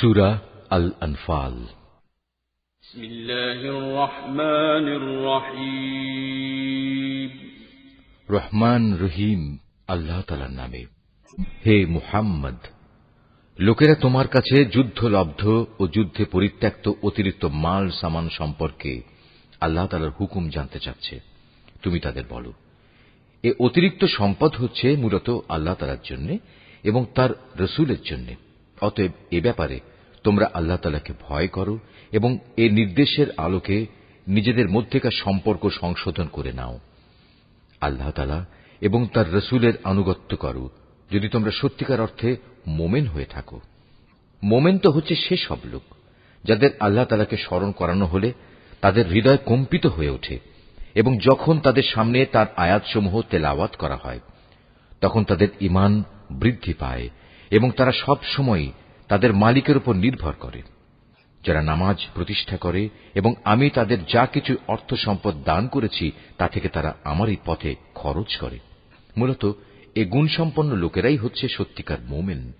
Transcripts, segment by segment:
সুরা আল আনফাল রহমান রহিম। আল্লাহ তালার নামে। হে মুহাম্মদ লোকেরা তোমার কাছে যুদ্ধলব্ধ ও যুদ্ধে পরিত্যক্ত অতিরিক্ত মাল সামান সম্পর্কে আল্লাহ তালার হুকুম জানতে চাচ্ছে। তুমি তাদের বলো এ অতিরিক্ত সম্পদ হচ্ছে মূলত আল্লাহ তালার জন্য এবং তার রসুলের জন্যে। অতএব এ ব্যাপারে তোমরা আল্লাহ তালাকে ভয় করো এবং এ নির্দেশের আলোকে নিজেদের মধ্যেকার সম্পর্ক সংশোধন করে নাও। আল্লাহ তালা এবং তার রসুলের আনুগত্য করো। যদি তোমরা সত্যিকার অর্থে মোমেন হয়ে থাকো। মোমেন তো হচ্ছে সে সব লোক, যাদের আল্লাহ তালাকে স্মরণ করানো হলে তাদের হৃদয় কম্পিত হয়ে ওঠে এবং যখন তাদের সামনে তার আয়াতসমূহ তেলাওয়াত করা হয়, তখন তাদের ইমান বৃদ্ধি পায় এবং তারা সব সময় তাদের মালিকের উপর নির্ভর করে। যারা নামাজ প্রতিষ্ঠা করে এবং আমি তাদের যা কিছু অর্থ সম্পদ দান করেছি, তা থেকে তারা আমারই পথে খরচ করে। মূলত এ গুণসম্পন্ন লোকেরাই হচ্ছে সত্যিকার মোমেন।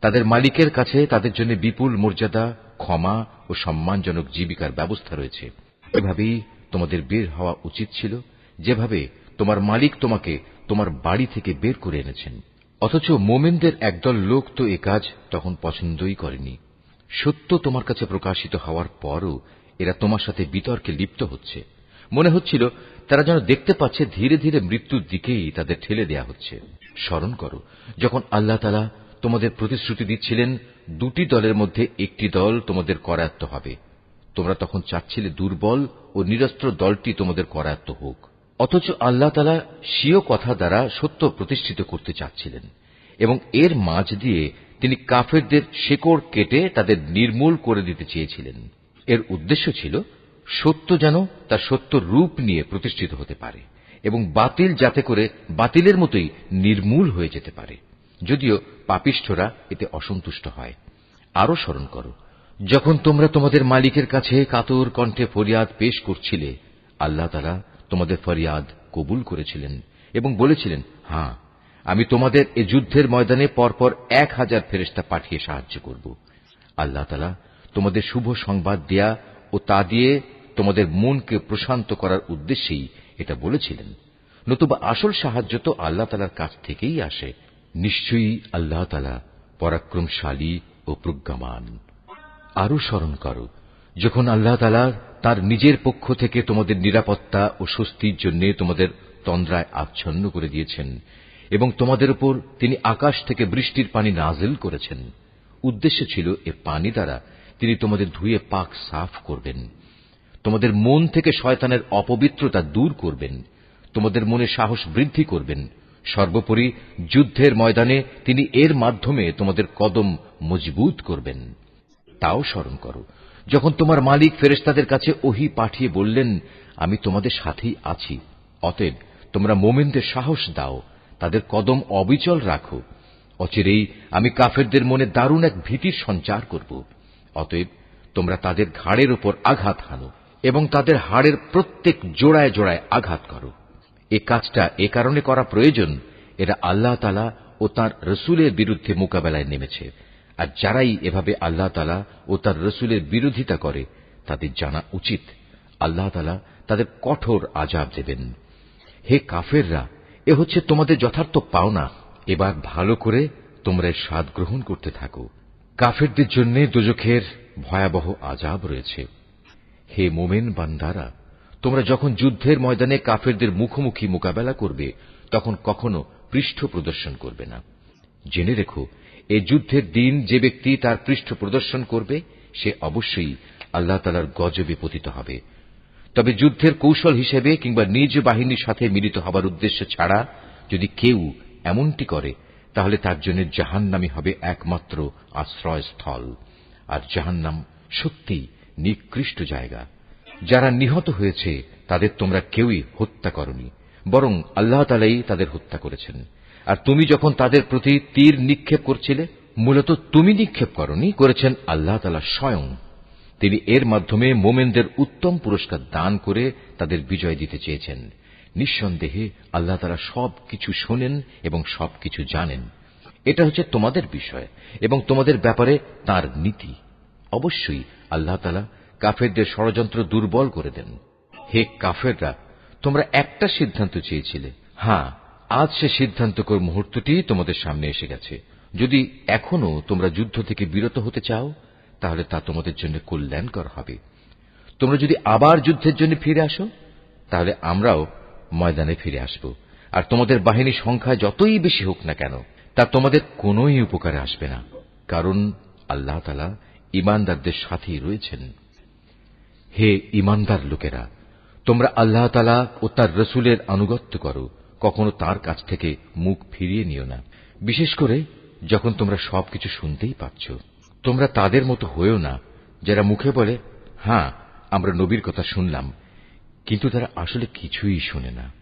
তাদের মালিকের কাছে তাদের জন্য বিপুল মর্যাদা, ক্ষমা ও সম্মানজনক জীবিকার ব্যবস্থা রয়েছে। এভাবেই তোমাদের বের হওয়া উচিত ছিল, যেভাবে তোমার মালিক তোমাকে তোমার বাড়ি থেকে বের করে এনেছেন। অথচ মোমেনদের একদল লোক তো এ কাজ তখন পছন্দই করেনি। সত্য তোমার কাছে প্রকাশিত হওয়ার পরও এরা তোমার সাথে বিতর্কে লিপ্ত হচ্ছে। মনে হচ্ছিল তারা যেন দেখতে পাচ্ছে ধীরে ধীরে মৃত্যুর দিকেই তাদের ঠেলে দেয়া হচ্ছে। স্মরণ করো, যখন আল্লাহ তালা তোমাদের প্রতিশ্রুতি দিচ্ছিলেন, দুটি দলের মধ্যে একটি দল তোমাদের করায়ত্ত হবে। তোমরা তখন চাচ্ছিলে দুর্বল ও নিরস্ত্র দলটি তোমাদের করায়ত্ত হোক। অথচ আল্লাহ তালা স্বীয় কথা দ্বারা সত্য প্রতিষ্ঠিত করতে চাচ্ছিলেন, এবং এর মাঝ দিয়ে তিনি কাফেরদের শেকড় কেটে তাদের নির্মূল করে দিতে চেয়েছিলেন। এর উদ্দেশ্য ছিল সত্য যেন তার সত্য রূপ নিয়ে প্রতিষ্ঠিত হতে পারে, এবং বাতিল যাতে করে বাতিলের মতোই নির্মূল হয়ে যেতে পারে। যদিও পাপিষ্ঠরা এতে অসন্তুষ্ট হয়। আরও স্মরণ করো, যখন তোমরা তোমাদের মালিকের কাছে কাতর কণ্ঠে ফরিয়াদ পেশ করছিলে, আল্লাহ তালা তোমাদের ফরিয়াদ কবুল করেছিলেন এবং বলেছিলেন হ্যাঁ আমি তোমাদের এ যুদ্ধের ময়দানে পরপর এক হাজার ফেরেস্তা পাঠিয়ে সাহায্য করব। আল্লাহ তালা তোমাদের শুভ সংবাদ দেয়া ও তা দিয়ে তোমাদের মনকে প্রশান্ত করার উদ্দেশ্যেই এটা বলেছিলেন। নতুবা আসল সাহায্য তো আল্লাহ তালার কাছ থেকেই আসে। নিশ্চয়ই আল্লাহ তালা পরাক্রমশালী ও প্রজ্ঞামান। আরও স্মরণ করো, যখন আল্লাহ তালা তার নিজের পক্ষ থেকে তোমাদের নিরাপত্তা ও স্বস্তির জন্য তোমাদের তন্দ্রায় আচ্ছন্ন করে দিয়েছেন, এবং তোমাদের উপর তিনি আকাশ থেকে বৃষ্টির পানি নাজিল করেছেন। উদ্দেশ্য ছিল এ পানি দ্বারা তিনি তোমাদের ধুয়ে পাক সাফ করবেন। তোমাদের মন থেকে শয়তানের অপবিত্রতা দূর করবেন। তোমাদের মনে সাহস বৃদ্ধি করবেন। সর্বোপরি যুদ্ধের ময়দানে তিনি এর মাধ্যমে তোমাদের কদম মজবুত করবেন। তাও স্মরণ করো যখন তোমার মালিক ফেরেস্তাদের কাছে ওহি পাঠিয়ে বললেন, আমি তোমাদের সাথেই আছি। অতএব তোমরা মোমেনদের সাহস দাও, তাদের কদম অবিচল রাখো। অচিরেই আমি কাফেরদের মনে দারুণ এক ভীতির সঞ্চার করব। অতএব তোমরা তাদের ঘাড়ের ওপর আঘাত হানো এবং তাদের হাড়ের প্রত্যেক জোড়ায় জোড়ায় আঘাত করো। এ কাজটা এ কারণে করা প্রয়োজন, এরা আল্লাহ তালা ও তার রসুলের বিরুদ্ধে মোকাবেলায় নেমেছে। আর যারাই এভাবে আল্লাহ তালা ও তার রসুলের বিরোধিতা করে, তাদের জানা উচিত, আল্লাহ তালা তাদের কঠোর আজাব দেবেন। হে কাফেররা, এ হচ্ছে তোমাদের যথার্থ পাওনা। এবার ভালো করে তোমরা স্বাদ গ্রহণ করতে থাকো। কাফেরদের জন্য দোজখের ভয়াবহ আজাব রয়েছে। হে মোমেন বান্দারা, তোমরা যখন যুদ্ধের ময়দানে কাফেরদের মুখোমুখি মোকাবেলা করবে, তখন কখনো পৃষ্ঠ প্রদর্শন করবে না। জেনে রেখো এ যুদ্ধের দিন যে ব্যক্তি তার পৃষ্ঠ প্রদর্শন করবে, সে অবশ্যই আল্লাহ তালার গজবে পতিত হবে। তবে যুদ্ধের কৌশল হিসেবে কিংবা নিজ বাহিনীর সাথে মিলিত হবার উদ্দেশ্য ছাড়া যদি কেউ এমনটি করে, তাহলে তার জন্য জাহান্নামি হবে একমাত্র আশ্রয়স্থল। আর জাহান্নাম সত্যিই নিকৃষ্ট জায়গা। যারা নিহত হয়েছে, তাদের তোমরা কেউই হত্যা করনি, বরং আল্লাহ তালাই তাদের হত্যা করেছেন। আর তুমি যখন তাদের প্রতি তীর নিক্ষেপ করছিলে, মূলত তুমি নিক্ষেপ করনি, করেছেন আল্লাহ তালা স্বয়ং। তিনি এর মাধ্যমে মোমেনদের উত্তম পুরস্কার দান করে তাদের বিজয় দিতে চেয়েছেন। নিঃসন্দেহে আল্লাহ তালা সব কিছু শোনেন এবং সব কিছু জানেন। এটা হচ্ছে তোমাদের বিষয় এবং তোমাদের ব্যাপারে তার নীতি। অবশ্যই আল্লাহ তালা কাফেরদের ষড়যন্ত্র দুর্বল করে দেন। হে কাফেররা, তোমরা একটা সিদ্ধান্ত চেয়েছিলে। হ্যাঁ আজ সে সিদ্ধান্তকর মুহূর্তটি তোমাদের সামনে এসে গেছে। যদি এখনও তোমরা যুদ্ধ থেকে বিরত হতে চাও, তাহলে তা তোমাদের জন্য কল্যাণকর হবে। তোমরা যদি আবার যুদ্ধের জন্য ফিরে আসো, তাহলে আমরাও ময়দানে ফিরে আসব। আর তোমাদের বাহিনী সংখ্যা যতই বেশি হোক না কেন, তা তোমাদের কোনোই উপকারে আসবে না। কারণ আল্লাহ ইমানদারদের সাথেই রয়েছেন। হে ইমানদার লোকেরা, তোমরা আল্লাহ তালা ও তার রসুলের আনুগত্য করো। কখনো তার কাছ থেকে মুখ ফিরিয়ে নিও না। বিশেষ করে যখন তোমরা সবকিছু শুনতেই পাচ্ছ। তোমরা তাদের মতো হয়েও না, যারা মুখে বলে হ্যাঁ আমরা নবীর কথা শুনলাম। কিন্তু তারা আসলে কিছুই শোনে না।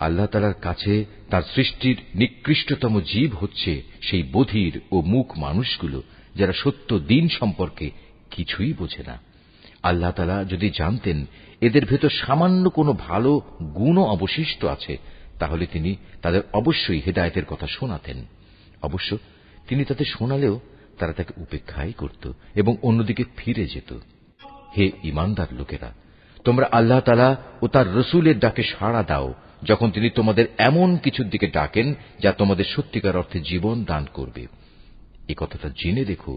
আল্লাহ তালার কাছে তার সৃষ্টির নিকৃষ্টতম জীব হচ্ছে সেই বধির ও মুখ মানুষগুলো, যারা সত্য দিন সম্পর্কে কিছুই বোঝে না। আল্লাহ তালা যদি জানতেন, এদের ভেতর সামান্য কোনো ভালো গুণও অবশিষ্ট আছে তাহলে তিনি তাদের অবশ্যই হেদায়তের কথা শোনাতেন। অবশ্য তিনি তাদের শোনালেও তারা তাকে উপেক্ষাই করত এবং অন্যদিকে ফিরে যেত। হে ইমানদার লোকেরা, তোমরা আল্লাহ তালা ও তার রসুলের ডাকে সাড়া দাও যখন তিনি তোমাদের এমন কিছুর দিকে ডাকেন যা তোমাদের সত্যিকার অর্থে জীবন দান করবে। এ কথাটা জেনে দেখো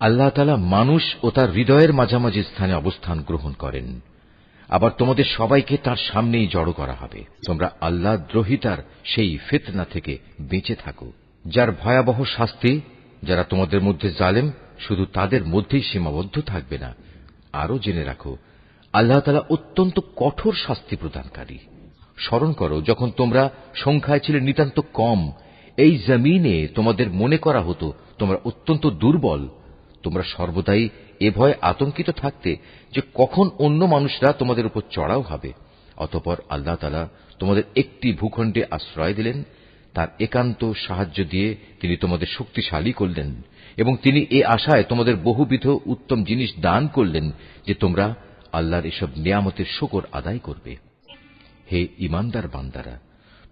আল্লাহ তালা মানুষ ও তার হৃদয়ের মাঝামাঝি স্থানে অবস্থান গ্রহণ করেন। আবার তোমাদের সবাইকে তার সামনেই জড়ো করা হবে। তোমরা আল্লাহ দ্রোহিতার সেই ফেতনা থেকে বেঁচে থাকো। যার ভয়াবহ শাস্তি, যারা তোমাদের মধ্যে জালেম, শুধু তাদের মধ্যেই সীমাবদ্ধ থাকবে না। আরও জেনে রাখো, আল্লাহ তালা অত্যন্ত কঠোর শাস্তি প্রদানকারী। স্মরণ করো, যখন তোমরা সংখ্যায় ছিলে নিতান্ত কম, এই জমিনে তোমাদের মনে করা হতো, তোমরা অত্যন্ত দুর্বল, তোমরা সর্বদাই এ ভয়ে আতঙ্কিত থাকতে যে কখন অন্য মানুষরা তোমাদের উপর চড়াও হবে। অতপর আল্লাহ তালা তোমাদের একটি ভূখণ্ডে আশ্রয় দিলেন, তার একান্ত সাহায্য দিয়ে তিনি তোমাদের শক্তিশালী করলেন এবং তিনি এ আশায় তোমাদের বহুবিধ উত্তম জিনিস দান করলেন যে তোমরা আল্লাহর এসব নিয়ামতের শকর আদায় করবে। হে ইমানদার বান্দারা,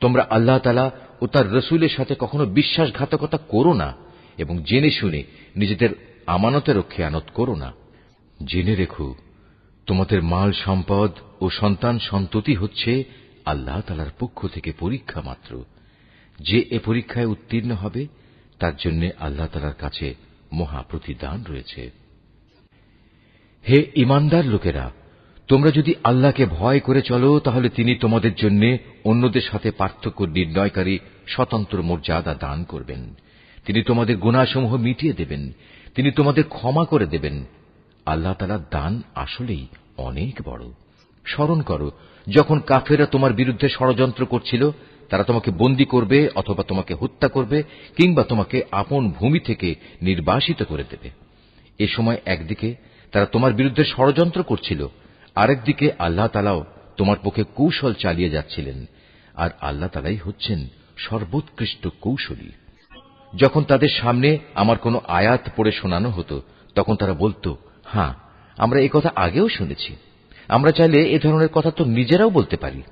তোমরা আল্লাহ তালা ও তার রসুলের সাথে কখনো বিশ্বাসঘাতকতা করো না এবং জেনে শুনে নিজেদের আমানতেরও খেয়ানত করো না। জেনে রেখো, তোমাদের মাল সম্পদ ও সন্তান সন্ততি হচ্ছে আল্লাহ তালার পক্ষ থেকে পরীক্ষা মাত্র। যে এ পরীক্ষায় উত্তীর্ণ হবে, তার জন্য আল্লাহ তালার কাছে মহা প্রতিদান রয়েছে। হে ইমানদার লোকেরা, তোমরা যদি আল্লাহকে ভয় করে চলো, তাহলে তিনি তোমাদের জন্য অন্যদের সাথে পার্থক্য নির্ণয়কারী স্বতন্ত্র মর্যাদা দান করবেন। তিনি তোমাদের গুণাসমূহ মিটিয়ে দেবেন। তিনি তোমাদের ক্ষমা করে দেবেন। আল্লাহ তালার দান আসলেই অনেক বড়। স্মরণ করো, যখন কাফেরা তোমার বিরুদ্ধে ষড়যন্ত্র করছিল, তারা তোমাকে বন্দি করবে অথবা তোমাকে হত্যা করবে কিংবা তোমাকে আপন ভূমি থেকে নির্বাসিত করে দেবে। এ সময় একদিকে তারা তোমার বিরুদ্ধে ষড়যন্ত্র করছিল, আরেকদিকে আল্লাহ তালাও তোমার পক্ষে কৌশল চালিয়ে যাচ্ছিলেন। আর আল্লাহ তালাই হচ্ছেন সর্বোৎকৃষ্ট কৌশলী। যখন তাদের সামনে আমার কোনো আয়াত পড়ে শোনানো হতো, তখন তারা বলতো হ্যাঁ আমরা এ কথা আগেও শুনেছি। আমরা চাইলে এ ধরনের কথা তো নিজেরাও বলতে পারি।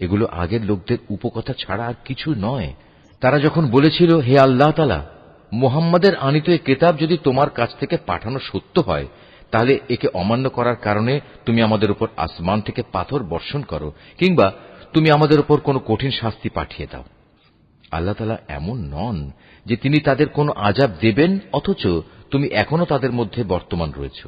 এগুলো আগের লোকদের উপকথা ছাড়া আর কিছু নয়। তারা যখন বলেছিল, হে আল্লাহ তালা মোহাম্মদের আনিত এ কেতাব যদি তোমার কাছ থেকে পাঠানো সত্য হয়, তাহলে একে অমান্য করার কারণে তুমি আমাদের উপর আসমান থেকে পাথর বর্ষণ করো, কিংবা তুমি আমাদের উপর কোনো কঠিন শাস্তি পাঠিয়ে দাও। আল্লাহ তালা এমন নন যে তিনি তাদের কোনো আজাব দেবেন, অথচ তুমি এখনও তাদের মধ্যে বর্তমান রয়েছ।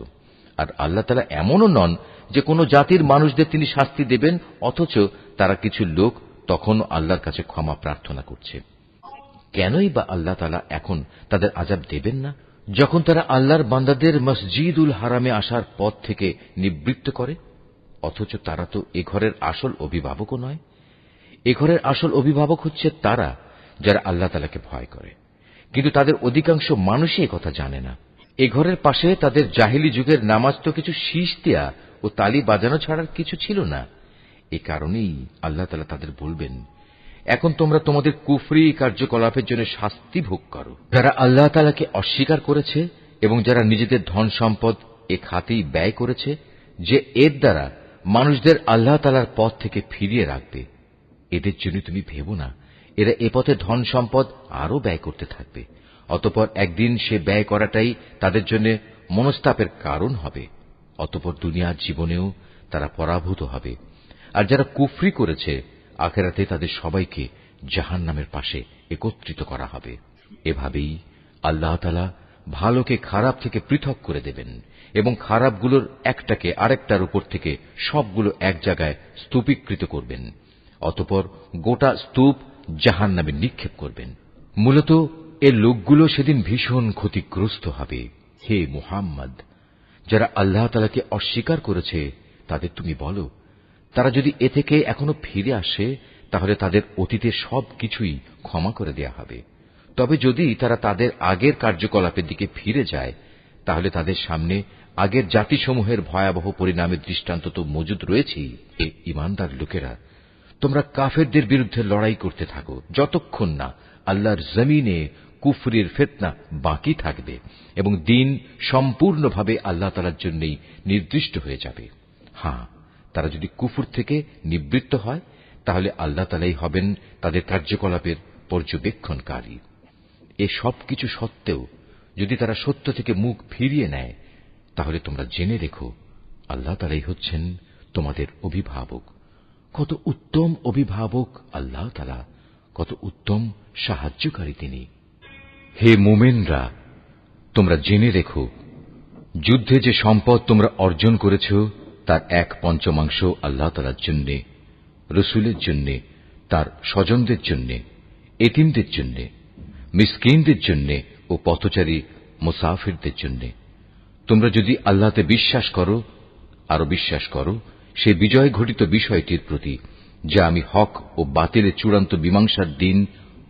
আর আল্লাহ তালা এমনও নন যে কোনো জাতির মানুষদের তিনি শাস্তি দেবেন, অথচ তারা কিছু লোক তখন আল্লাহর কাছে ক্ষমা প্রার্থনা করছে। কেনই বা আল্লাহ তালা এখন তাদের আজাব দেবেন না? যখন তারা আল্লাহর বান্দাদের মসজিদুল হারামে আসার পথ থেকে নিবৃত্ত করে, অথচ তারা তো এ ঘরের আসল অভিভাবকও নয়। এ ঘরের আসল অভিভাবক হচ্ছে তারা যারা আল্লাহ তালাকে ভয় করে। কিন্তু তাদের অধিকাংশ মানুষই কথা জানে না। এ ঘরের পাশে তাদের জাহিলি যুগের নামাজ তো কিছু শীষ দেয়া ও তালি বাজানো ছাড়ার কিছু ছিল না। এ কারণেই আল্লাহ তালা তাদের বলবেন, এখন তোমরা তোমাদের কুফরি কার্যকলাপের জন্য শাস্তি ভোগ করো। যারা আল্লাহ তালাকে অস্বীকার করেছে এবং যারা নিজেদের ধন সম্পদ এ খাতেই ব্যয় করেছে, যে এর দ্বারা মানুষদের আল্লাহ তালার পথ থেকে ফিরিয়ে রাখবে, এদের জন্য তুমি ভেবো না। এরা এ পথে ধন সম্পদ আরও ব্যয় করতে থাকবে। অতপর একদিন সে ব্যয় করাটাই তাদের জন্য মনস্তাপের কারণ হবে। অতপর দুনিয়ার জীবনেও তারা পরাভূত হবে। আর যারা কুফরি করেছে, আখেরাতে তাদের সবাইকে জাহান নামের পাশে একত্রিত করা হবে। এভাবেই আল্লাহ তালা ভালোকে খারাপ থেকে পৃথক করে দেবেন এবং খারাপগুলোর একটাকে আরেকটার উপর থেকে সবগুলো এক জায়গায় স্তূপীকৃত করবেন। অতপর গোটা স্তূপ জাহান নামে নিক্ষেপ করবেন। মূলত এর লোকগুলো সেদিন ভীষণ ক্ষতিগ্রস্ত হবে। হে মুহাম্মদ, যারা আল্লাহ তালাকে অস্বীকার করেছে, তাদের তুমি বলো, তারা যদি এ থেকে এখনও ফিরে আসে, তাহলে তাদের অতীতের সব কিছুই ক্ষমা করে দেয়া হবে। তবে যদি তারা তাদের আগের কার্যকলাপের দিকে ফিরে যায়, তাহলে তাদের সামনে আগের জাতিসমূহের ভয়াবহ পরিণামের দৃষ্টান্ত তো মজুদ রয়েছেই। এ ইমানদার লোকেরা তোমরা কাফেরদের বিরুদ্ধে লড়াই করতে থাকো। যতক্ষণ না আল্লাহর জমিনে কুফরির ফেতনা বাকি থাকবে এবং দিন সম্পূর্ণভাবে আল্লাহ তালার জন্যই নির্দিষ্ট হয়ে যাবে। হ্যাঁ তারা যদি কুফুর থেকে নিবৃত্ত হয়, তাহলে আল্লাহ তালাই হবেন তাদের কার্যকলাপের পর্যবেক্ষণকারী। এ সব কিছু সত্ত্বেও যদি তারা সত্য থেকে মুখ ফিরিয়ে নেয়, তাহলে তোমরা জেনে রেখো, আল্লাহ তালাই হচ্ছেন তোমাদের অভিভাবক। কত উত্তম অভিভাবক আল্লাহ তালা কত উত্তম সাহায্যকারী তিনি। হে মোমেনরা, তোমরা জেনে রেখো, যুদ্ধে যে সম্পদ তোমরা অর্জন করেছ, তার এক পঞ্চমাংশ আল্লাহ তালার জন্যে, রসুলের জন্যে, তার স্বজনদের জন্যে, এতিমদের জন্যে, মিসকিনদের জন্যে ও পথচারী মুসাফিরদের জন্যে। তোমরা যদি আল্লাহতে বিশ্বাস করো আরও বিশ্বাস করো সে বিজয় ঘটিত বিষয়টির প্রতি, যা আমি হক ও বাতিলের চূড়ান্ত মীমাংসার দিন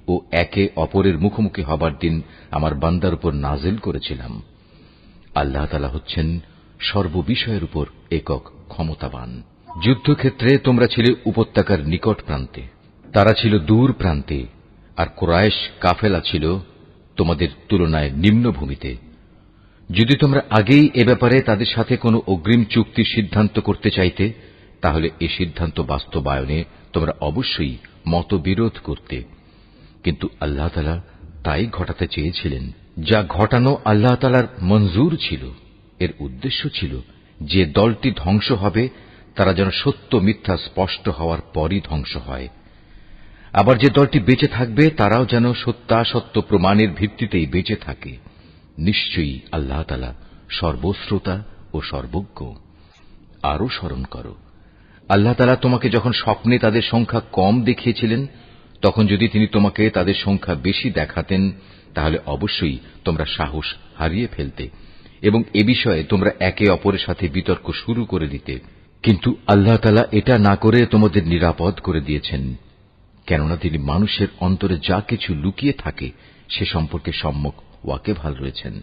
ও একে অপরের মুখোমুখি হবার দিন আমার বান্দার উপর নাজেল করেছিলাম। আল্লাহ তালা হচ্ছেন সর্ববিষয়ের উপর একক ক্ষমতাবান। যুদ্ধক্ষেত্রে তোমরা ছিলে উপত্যকার নিকট প্রান্তে। তারা ছিল দূর প্রান্তে, আর কোরআশ কাফেলা ছিল তোমাদের তুলনায় নিম্নভূমিতে। যদি তোমরা আগেই এ ব্যাপারে তাদের সাথে কোনো অগ্রিম চুক্তির সিদ্ধান্ত করতে চাইতে, তাহলে এ সিদ্ধান্ত বাস্তবায়নে তোমরা অবশ্যই মতবিরোধ করতে। কিন্তু আল্লাহ তালা তাই ঘটাতে চেয়েছিলেন, যা ঘটানো আল্লাহ তালার মঞ্জুর ছিল, এর উদ্দেশ্য ছিল যে দলটি ধ্বংস হবে, তারা যেন সত্য মিথ্যা স্পষ্ট হওয়ার পরই ধ্বংস হয়। আবার যে দলটি বেঁচে থাকবে, তারাও যেন সত্যাসত্য প্রমাণের ভিত্তিতেই বেঁচে থাকে। নিশ্চয়ই আল্লাহ তালা সর্বশ্রোতা ও সর্বজ্ঞ। আরও স্মরণ করো, আল্লাহ তালা তোমাকে যখন স্বপ্নে তাদের সংখ্যা কম দেখিয়েছিলেন, তখন যদি তিনি তোমাকে তাদের সংখ্যা বেশি দেখাতেন, তাহলে অবশ্যই তোমরা সাহস হারিয়ে ফেলতে এবং এ বিষয়ে তোমরা একে অপরের সাথে বিতর্ক শুরু করে দিতে। কিন্তু আল্লাহ তালা এটা না করে তোমাদের নিরাপদ করে দিয়েছেন, কেননা তিনি মানুষের অন্তরে যা কিছু লুকিয়ে থাকে সে সম্পর্কে সম্মুখ ওয়াকেভাল রয়েছেন।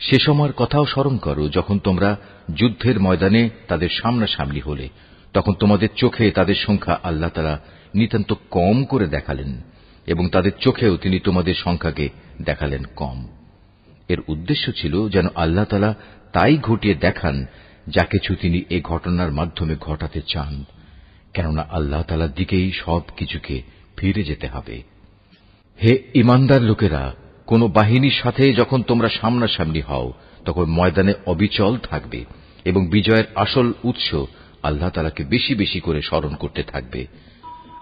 সে সময়ের কথাও স্মরণ করো, যখন তোমরা যুদ্ধের ময়দানে তাদের সামনাসামনি হলে, তখন তোমাদের চোখে তাদের সংখ্যা আল্লাহ তালা নিতান্ত কম করে দেখালেন, এবং তাদের চোখেও তিনি তোমাদের সংখ্যাকে দেখালেন কম। এর উদ্দেশ্য ছিল যেন আল্লাহ তালা তাই ঘটিয়ে দেখান যা কিছু তিনি এ ঘটনার মাধ্যমে ঘটাতে চান, কেননা আল্লাহ তালার দিকেই সব কিছুকে ফিরে যেতে হবে। হে ইমানদার লোকেরা কোন বাহিনীর সাথে যখন তোমরা সামনাসামনি হও, তখন ময়দানে অবিচল থাকবে এবং বিজয়ের আসল উৎস আল্লাহ তালাকে বেশি বেশি করে স্মরণ করতে থাকবে।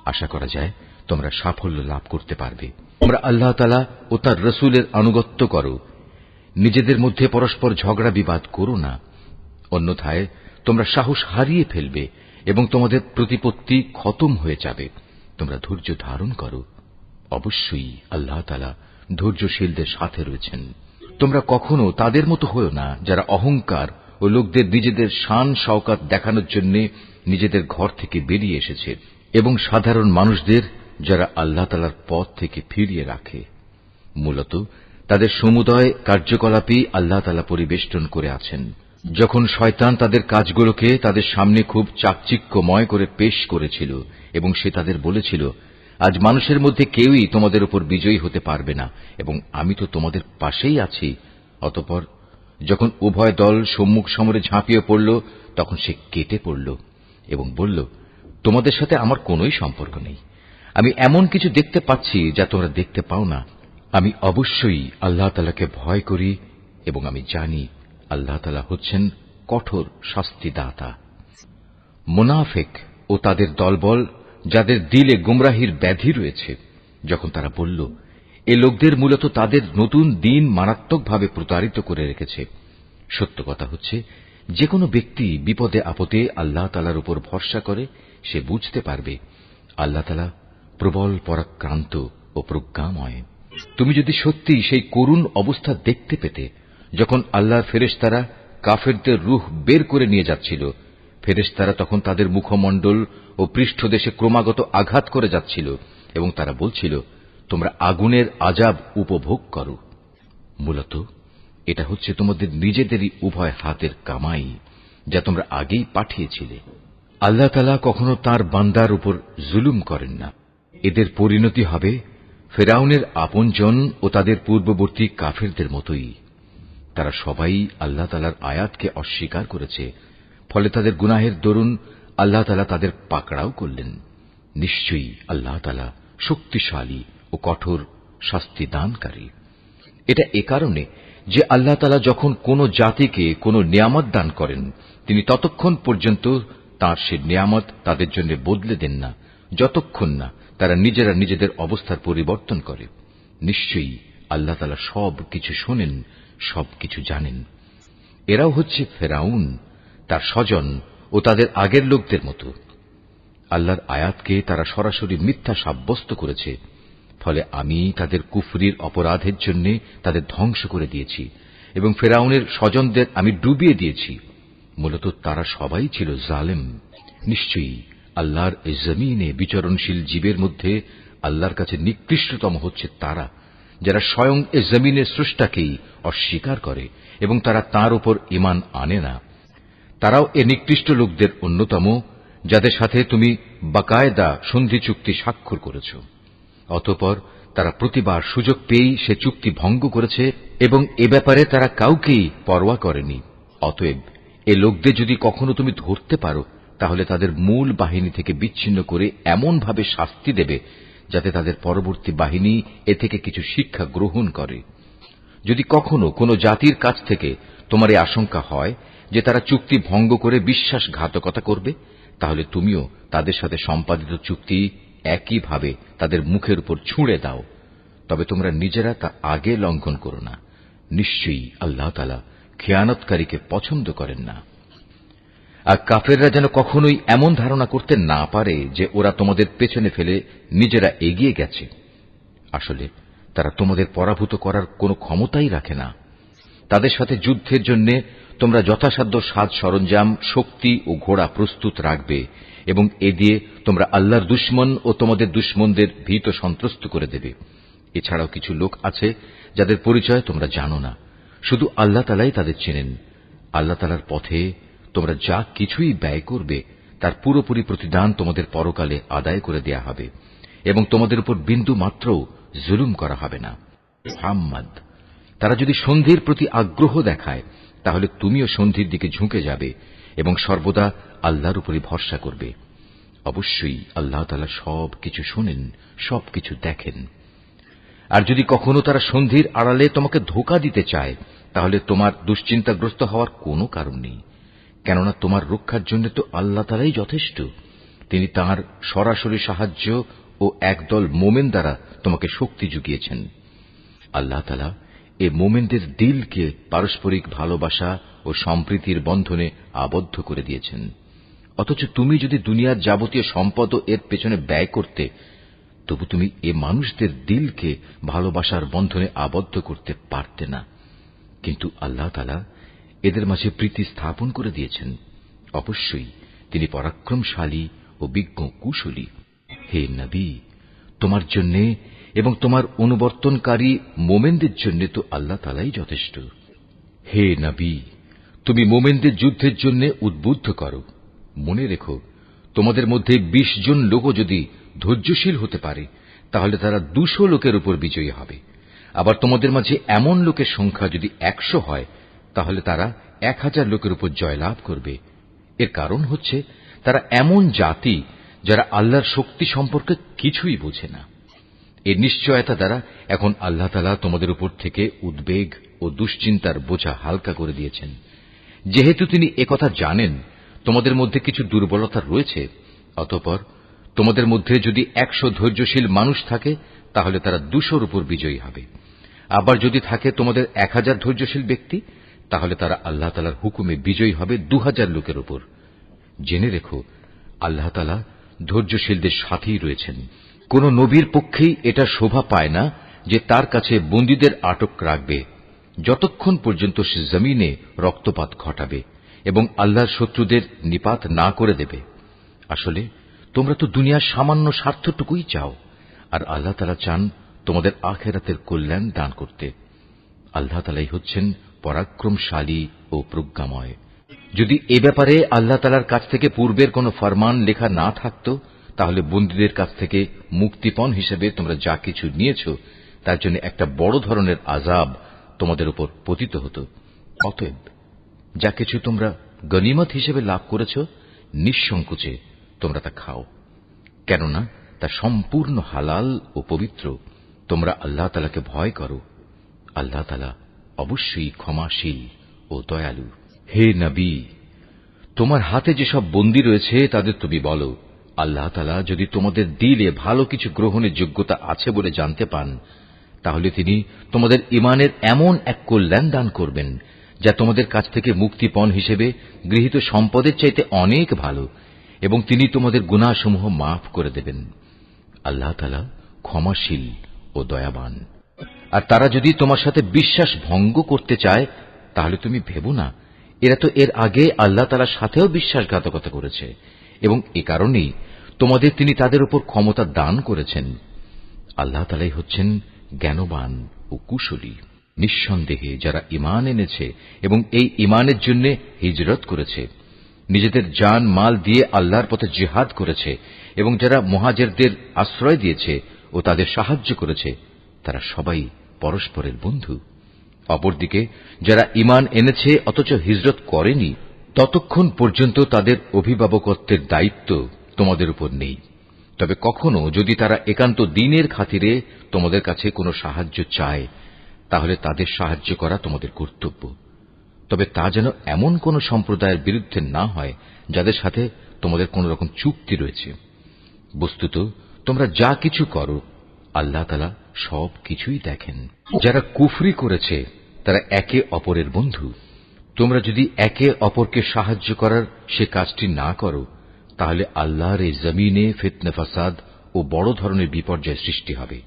আশা করা যায় তোমরা সাফল্য লাভ করতে পারবে। তোমরা আল্লাহ তালা ও তার রসুলের আনুগত্য করো। নিজেদের মধ্যে পরস্পর ঝগড়া বিবাদ করো না। অন্যথায় তোমরা সাহস হারিয়ে ফেলবে এবং তোমাদের প্রতিপত্তি খতম হয়ে যাবে। তোমরা ধৈর্য ধারণ করো। অবশ্যই আল্লাহ তালা ধৈর্যশীলদের সাথে রয়েছেন। তোমরা কখনো তাদের মতো হও না, যারা অহংকার ও লোকদের নিজেদের শান শওকাত দেখানোর জন্য নিজেদের ঘর থেকে বেরিয়ে এসেছে এবং সাধারণ মানুষদের যারা আল্লাহ তালার পথ থেকে ফিরিয়ে রাখে। মূলত তাদের সমুদয় কার্যকলাপেই আল্লাহ তালা পরিবেষ্টন করে আছেন। যখন শয়তান তাদের কাজগুলোকে তাদের সামনে খুব চাকচিক্যময় করে পেশ করেছিল এবং সে তাদের বলেছিল আজ মানুষের মধ্যে কেউই তোমাদের উপর বিজয়ী হতে পারবে না, এবং আমি তো তোমাদের পাশেই আছি। অতপর যখন উভয় দল সম্মুখ সমরে ঝাঁপিয়ে পড়ল, তখন সে কেটে পড়ল এবং বলল, তোমাদের সাথে আমার কোনোই সম্পর্ক নেই। আমি এমন কিছু দেখতে পাচ্ছি যা তোমরা দেখতে পাও না। আমি অবশ্যই আল্লাহ তালাকে ভয় করি এবং আমি জানি আল্লাহ তালা হচ্ছেন কঠোর শাস্তিদাতা। মোনাফেক ও তাদের দলবল যাদের দিলে গুমরাহির ব্যাধি রয়েছে, যখন তারা বলল, এ লোকদের মূলত তাদের নতুন দিন মারাত্মকভাবে প্রতারিত করে রেখেছে। সত্য কথা হচ্ছে যে কোনো ব্যক্তি বিপদে আপদে আল্লাহ তালার উপর ভরসা করে, সে বুঝতে পারবে, আল্লাহ তালা প্রবল পরাক্রান্ত ও প্রজ্ঞাময়। তুমি যদি সত্যি সেই করুণ অবস্থা দেখতে পেতে, যখন আল্লাহর ফেরেশতারা কাফেরদের রুহ বের করে নিয়ে যাচ্ছিল ফেরেশতারা তখন তাদের মুখমণ্ডল ও পৃষ্ঠদেশে ক্রমাগত আঘাত করে যাচ্ছিল এবং তারা বলছিল, তোমরা আগুনের আজাব উপভোগ করো। মূলত, এটা হচ্ছে তোমাদের নিজেদেরই উভয় হাতের কামাই, যা তোমরা আগেই পাঠিয়েছিলে। আল্লাহ তালা কখনো তার বান্দার উপর জুলুম করেন না। এদের পরিণতি হবে ফেরাউনের আপনজন ও তাদের পূর্ববর্তী কাফেরদের মতোই। তারা সবাই আল্লাহ তালার আয়াতকে অস্বীকার করেছে ফলে তাদের গুনাহের দরুন আল্লাহ তালা তাদের পাকড়াও করলেন। নিশ্চয়ই আল্লাহ তালা শক্তিশালী ও কঠোর শাস্তি দানকারী। এটা এ কারণে যে আল্লাহ তালা যখন কোন জাতিকে কোন নিয়ামত দান করেন, তিনি ততক্ষণ পর্যন্ত তার সে নিয়ামত তাদের জন্য বদলে দেন না, যতক্ষণ না তারা নিজেরা নিজেদের অবস্থার পরিবর্তন করে। নিশ্চয়ই আল্লাহ তালা সব কিছু শোনেন, সব কিছু জানেন। এরাও হচ্ছে ফেরাউন। তার স্বজন ও তাদের আগের লোকদের মতো। আল্লাহর আয়াতকে তারা সরাসরি মিথ্যা সাব্যস্ত করেছে, ফলে আমি তাদের কুফরির অপরাধের জন্য তাদের ধ্বংস করে দিয়েছি এবং ফেরাউনের স্বজনদের আমি ডুবিয়ে দিয়েছি। মূলত তারা সবাই ছিল জালেম। নিশ্চয়ই আল্লাহর এই জমিনে বিচরণশীল জীবের মধ্যে আল্লাহর কাছে নিকৃষ্টতম হচ্ছে তারা, যারা স্বয়ং এ জমিনের স্রষ্টাকেই অস্বীকার করে এবং তারা তার উপর ইমান আনে না। তারাও এ নিকৃষ্ট লোকদের অন্যতম, যাদের সাথে তুমি বাকায়দা সন্ধি চুক্তি স্বাক্ষর করেছ। অতপর তারা প্রতিবার সুযোগ পেয়েই সে চুক্তি ভঙ্গ করেছে এবং এ ব্যাপারে তারা কাউকেই পরোয়া করেনি। অতএব এ লোকদের যদি কখনো তুমি ধরতে পারো, তাহলে তাদের মূল বাহিনী থেকে বিচ্ছিন্ন করে এমনভাবে শাস্তি দেবে, যাতে তাদের পরবর্তী বাহিনী এ থেকে কিছু শিক্ষা গ্রহণ করে। যদি কখনো কোনো জাতির কাছ থেকে তোমার এই আশঙ্কা হয় যে তারা চুক্তি ভঙ্গ করে বিশ্বাসঘাতকতা করবে, তাহলে তুমিও তাদের সাথে সম্পাদিত চুক্তি একইভাবে তাদের মুখের উপর ছুঁড়ে দাও। তবে তোমরা নিজেরা তা আগে লঙ্ঘন করো না। নিশ্চয়ই আল্লাহ তালা খেয়ানতকারীকে পছন্দ করেন না। আর কাফেররা যেন কখনোই এমন ধারণা করতে না পারে যে ওরা তোমাদের পেছনে ফেলে নিজেরা এগিয়ে গেছে। আসলে তারা তোমাদের পরাভূত করার কোনো ক্ষমতাই রাখে না। তাদের সাথে যুদ্ধের জন্য তোমরা যথাসাধ্য সাজ সরঞ্জাম, শক্তি ও ঘোড়া প্রস্তুত রাখবে এবং এ দিয়ে তোমরা আল্লাহর দুশ্মন ও তোমাদের দুশ্মনদের ভীত সন্ত্রস্ত করে দেবে। এছাড়াও কিছু লোক আছে যাদের পরিচয় তোমরা জানো না। শুধু আল্লাহ তালাই তাদের চেনেন। আল্লাহ তালার পথে তোমরা যা কিছুই ব্যয় করবে, তার পুরোপুরি প্রতিদান তোমাদের পরকালে আদায় করে দেয়া হবে এবং তোমাদের উপর বিন্দু মাত্রও জুলুম করা হবে না। হাম্মাদ তারা যদি সন্ধির প্রতি আগ্রহ দেখায়, তাহলে তুমিও সন্ধির দিকে ঝুঁকে যাবে এবং সর্বদা আল্লাহর উপরে ভরসা করবে। অবশ্যই আল্লাহ তালা সব কিছু শোনেন, সব কিছু দেখেন। আর যদি কখনো তারা সন্ধির আড়ালে তোমাকে ধোকা দিতে চায়, তাহলে তোমার দুশ্চিন্তাগ্রস্ত হওয়ার কোনো কারণ নেই। কেননা তোমার রক্ষার জন্য তো আল্লাহ তালাই যথেষ্ট। তিনি তার সরাসরি সাহায্য ও একদল মোমেন দ্বারা তোমাকে শক্তি জুগিয়েছেন আল্লাহ তালা এ মোমেনদের দিলকে পারস্পরিক ভালোবাসা ও সম্প্রীতির বন্ধনে আবদ্ধ করে দিয়েছেন। অথচ তুমি যদি দুনিয়ার যাবতীয় সম্পদ এর পেছনে ব্যয় করতে, তবু তুমি এ মানুষদের দিলকে ভালোবাসার বন্ধনে আবদ্ধ করতে পারতে না। কিন্তু আল্লাহ তালা এদের মাঝে প্রীতি স্থাপন করে দিয়েছেন। অবশ্যই তিনি পরাক্রমশালী ও বিজ্ঞ কুশলী হে নবী, তোমার জন্য এবং তোমার অনুবর্তনকারী মোমেনদের জন্য তো আল্লাহ তালাই যথেষ্ট। হে নবী, তুমি মোমেনদের যুদ্ধের জন্য উদ্বুদ্ধ করো। মনে রেখো, তোমাদের মধ্যে ২০ জন লোকও যদি ধৈর্যশীল হতে পারে, তাহলে তারা দুশো লোকের উপর বিজয়ী হবে। আবার তোমাদের মাঝে এমন লোকের সংখ্যা যদি একশো হয়, তাহলে তারা এক হাজার লোকের উপর জয়লাভ করবে। এর কারণ হচ্ছে, তারা এমন জাতি যারা আল্লাহর শক্তি সম্পর্কে কিছুই বোঝে না। এর নিশ্চয়তা দ্বারা এখন আল্লাহ তালা তোমাদের উপর থেকে উদ্বেগ ও দুশ্চিন্তার বোঝা হালকা করে দিয়েছেন। যেহেতু তিনি একথা জানেন, তোমাদের মধ্যে কিছু দুর্বলতা রয়েছে, অতপর তোমাদের মধ্যে যদি একশো ধৈর্যশীল মানুষ থাকে, তাহলে তারা দুশোর উপর বিজয়ী হবে। আবার যদি থাকে তোমাদের এক হাজার ধৈর্যশীল ব্যক্তি, তাহলে তারা আল্লাহ তালার হুকুমে বিজয়ী হবে দু হাজার লোকের উপর। জেনে রেখো, আল্লাহ তালা ধৈর্যশীলদের সাথেই রয়েছেন। কোন নবীর পক্ষেই এটা শোভা পায় না যে তার কাছে বন্দীদের আটক রাখবে, যতক্ষণ পর্যন্ত সে জমিনে রক্তপাত ঘটাবে এবং আল্লাহর শত্রুদের নিপাত না করে দেবে। আসলে, তোমরা তো দুনিয়ার সামান্য স্বার্থটুকুই চাও, আর আল্লাহ তালা চান তোমাদের আখেরাতের কল্যাণ দান করতে। আল্লাহ তালাই হচ্ছেন পরাক্রমশালী ও প্রজ্ঞাময়। যদি এ ব্যাপারে আল্লাহ তালার কাছ থেকে পূর্বের কোন ফরমান লেখা না থাকত তাহলে বন্দীদের কাছ থেকে মুক্তিপণ হিসেবে তোমরা যা কিছু নিয়েছ, তার জন্য একটা বড় ধরনের আজাব তোমাদের উপর পতিত হতো। অতএব যা কিছু তোমরা গনিমত হিসেবে লাভ করেছ, নিঃসংকোচে তোমরা তা খাও। কেননা তা সম্পূর্ণ হালাল ও পবিত্র। তোমরা আল্লাহ তালাকে ভয় করো। আল্লাহ তালা অবশ্যই ক্ষমাশীল ও দয়ালু। হে নবী, তোমার হাতে যেসব বন্দী রয়েছে, তাদের তুমি বলো। আল্লাহ তালা যদি তোমাদের দিলে ভালো কিছু গ্রহণের যোগ্যতা আছে বলে জানতে পান, তাহলে তিনি তোমাদের ইমানের এমন এক কল্যাণ দান করবেন, যা তোমাদের কাছ থেকে মুক্তিপণ হিসেবে গৃহীত সম্পদের চাইতে অনেক ভালো, এবং তিনি তোমাদের গুণাসমূহ মাফ করে দেবেন। আল্লাহ তালা ক্ষমাশীল ও দয়াবান। আর তারা যদি তোমার সাথে বিশ্বাস ভঙ্গ করতে চায়, তাহলে তুমি ভেবো না, এরা তো এর আগে আল্লাহ তালার সাথেও বিশ্বাসঘাতকতা করেছে, এবং এ কারণেই তোমাদের তিনি তাদের উপর ক্ষমতা দান করেছেন। আল্লাহ তালাই হচ্ছেন জ্ঞানবান ও কুশলী। নিঃসন্দেহে যারা ইমান এনেছে এবং এই ইমানের জন্য হিজরত করেছে, নিজেদের জান মাল দিয়ে আল্লাহর পথে জেহাদ করেছে এবং যারা মহাজেরদের আশ্রয় দিয়েছে ও তাদের সাহায্য করেছে, তারা সবাই পরস্পরের বন্ধু। অপরদিকে, যারা ইমান এনেছে অথচ হিজরত করেনি, ততক্ষণ পর্যন্ত তাদের অভিভাবকত্বের দায়িত্ব তোমাদের উপর নেই। তবে কখনো যদি তারা একান্ত দিনের খাতিরে তোমাদের কাছে কোনো সাহায্য চায়, তাহলে তাদের সাহায্য করা তোমাদের কর্তব্য। তবে তা যেন এমন কোন সম্প্রদায়ের বিরুদ্ধে না হয়, যাদের সাথে তোমাদের কোন রকম চুক্তি রয়েছে। বস্তুত, তোমরা যা কিছু করো, আল্লাহ তালা সব কিছুই দেখেন। যারা কুফরি করেছে, তারা একে অপরের বন্ধু। তোমরা যদি একে অপরকে সাহায্য করার সে কাজটি না করো তাহলে আল্লাহর এই জমিনে ফিতনে ফাসাদ ও বড় ধরনের বিপর্যয় সৃষ্টি হবে।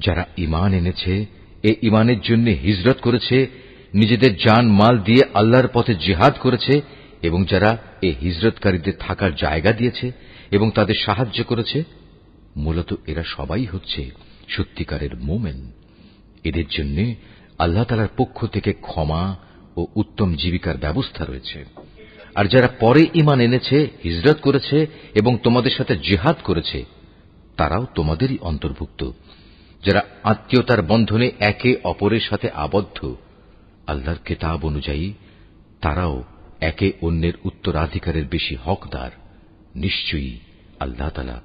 যারা ইমান এনেছে, এ ইমানের জন্য হিজরত করেছে, নিজেদের জান মাল দিয়ে আল্লাহর পথে জিহাদ করেছে এবং যারা এ হিজরতকারীদের থাকার জায়গা দিয়েছে এবং তাদের সাহায্য করেছে, মূলত এরা সবাই হচ্ছে সত্যিকারের মোমেন। এদের জন্য আল্লাহ তালার পক্ষ থেকে ক্ষমা ও উত্তম জীবিকার ব্যবস্থা রয়েছে। আর যারা পরে ইমান এনেছে, হিজরত করেছে এবং তোমাদের সাথে জেহাদ করেছে, তারাও তোমাদেরই অন্তর্ভুক্ত। যারা আত্মীয়তার বন্ধনে একে অপরের সাথে আবদ্ধ, আল্লাহর কেতাব অনুযায়ী, তারাও একে অন্যের উত্তরাধিকারের বেশি হকদার। নিশ্চয়ই আল্লাহ তালা